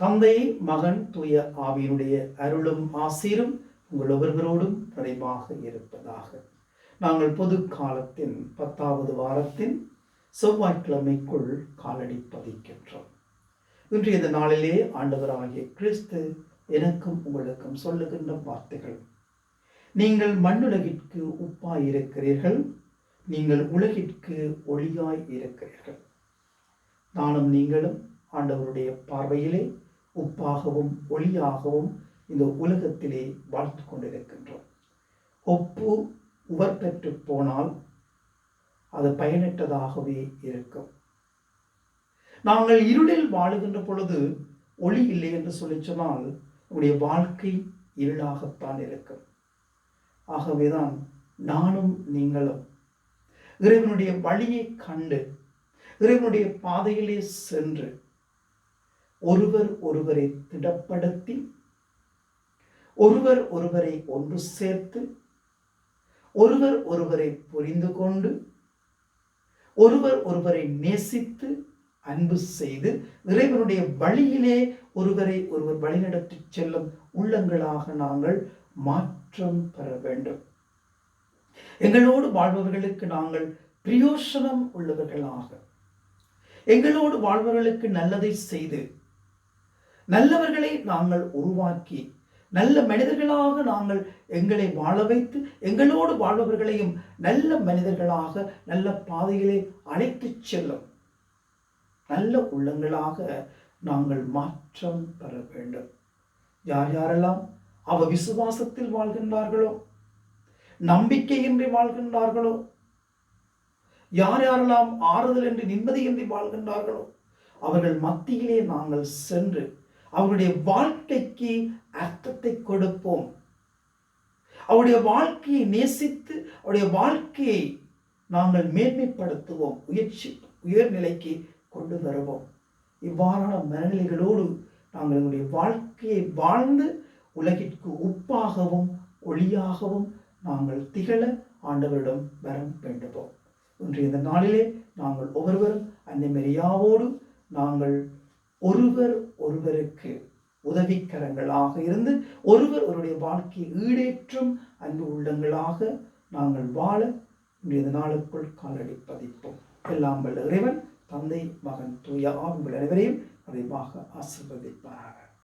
தந்தை மகன் தூய ஆவியினுடைய அருளும் ஆசீரும் உங்கள் ஒவ்வொருவரோடும் நிறைவாக இருப்பதாக. நாங்கள் பொது காலத்தின் பத்தாவது வாரத்தின் செவ்வாய்க்கிழமைக்குள் காலடி பதிக்கின்றோம். இன்றைய இந்த நாளிலே ஆண்டவராகிய கிறிஸ்து எனக்கும் உங்களுக்கும் சொல்லுகின்ற வார்த்தைகள். நீங்கள் மண்ணுலகிற்கு உப்பாய் இருக்கிறீர்கள் நீங்கள் உலகிற்கு ஒளியாய் இருக்கிறீர்கள். நானும் நீங்களும் ஆண்டவருடைய பார்வையிலே உப்பாகவும் ஒளியாகவும் இந்த உலகத்திலே வாழ்த்து கொண்டிருக்கின்றோம். ஒப்பு உவர் பெற்று போனால் அது பயனற்றதாகவே இருக்கும். நாங்கள் இருளில் வாழுகின்ற பொழுது ஒளி இல்லை என்று சொல்லி சொன்னால் நம்முடைய வாழ்க்கை இருளாகத்தான் இருக்கும். ஆகவேதான் நானும் நீங்களும் இறைவனுடைய வழியை கண்டு இறைவனுடைய பாதையிலே சென்று ஒருவர் ஒருவரை திடப்படுத்தி ஒருவர் ஒருவரை ஒன்று சேர்த்து ஒருவர் ஒருவரை புரிந்து கொண்டு ஒருவர் ஒருவரை நேசித்து அன்பு செய்து இறைவனுடைய வழியிலே ஒருவரை ஒருவர் வழிநடத்தி செல்லும் உள்ளங்களாக நாங்கள் மாற்றம் பெற வேண்டும். எங்களோடு வாழ்பவர்களுக்கு நாங்கள் பிரயோசனம் உள்ளவர்களாக எங்களோடு வாழ்பவர்களுக்கு நல்லதை செய்து நல்லவர்களை நாங்கள் உருவாக்கி நல்ல மனிதர்களாக நாங்கள் எங்களை வாழ வைத்து எங்களோடு வாழ்பவர்களையும் நல்ல மனிதர்களாக நல்ல பாதையிலே அழைத்துச் செல்லும். நல்ல உள்ளங்களாக நாங்கள் மாற்றம் பெற வேண்டும். யார் யாரெல்லாம் அவ விசுவாசத்தில் வாழ்கின்றார்களோ நம்பிக்கையின்றி வாழ்கின்றார்களோ யார் யாரெல்லாம் ஆறுதல் என்று நிம்மதியின்றி வாழ்கின்றார்களோ அவர்கள் மத்தியிலே நாங்கள் சென்று அவருடைய வாழ்க்கைக்கு அர்த்தத்தை கொடுப்போம். அவருடைய வாழ்க்கையை நேசித்து அவருடைய வாழ்க்கையை நாங்கள் மேன்மைப்படுத்துவோம். உயர்ச்சி உயர்நிலைக்கு கொண்டு வருவோம். இவ்வாறான மனநிலைகளோடு நாங்கள் எங்களுடைய வாழ்க்கையை வாழ்ந்து உலகிற்கு உப்பாகவும் ஒளியாகவும் நாங்கள் திகழ ஆண்டவரிடம் வரம் வேண்டுவோம். இன்றைய இந்த நாளிலே நாங்கள் ஒவ்வொருவரும் அந்த மெரியாவோடு நாங்கள் ஒருவர் ஒருவருக்கு உதவிக்கரங்களாக இருந்து ஒருவர் ஒருடைய வாழ்க்கையை ஈடேற்றும் அன்பு உள்ளங்களாக நாங்கள் வாழ இன்றைய நாளுக்குள் காலடி பதிப்போம். எல்லாம் வல்ல இறைவன் தந்தை மகன் தூயா உங்கள் அனைவரையும் நிறைவாக ஆசிர்வதிப்பார்கள்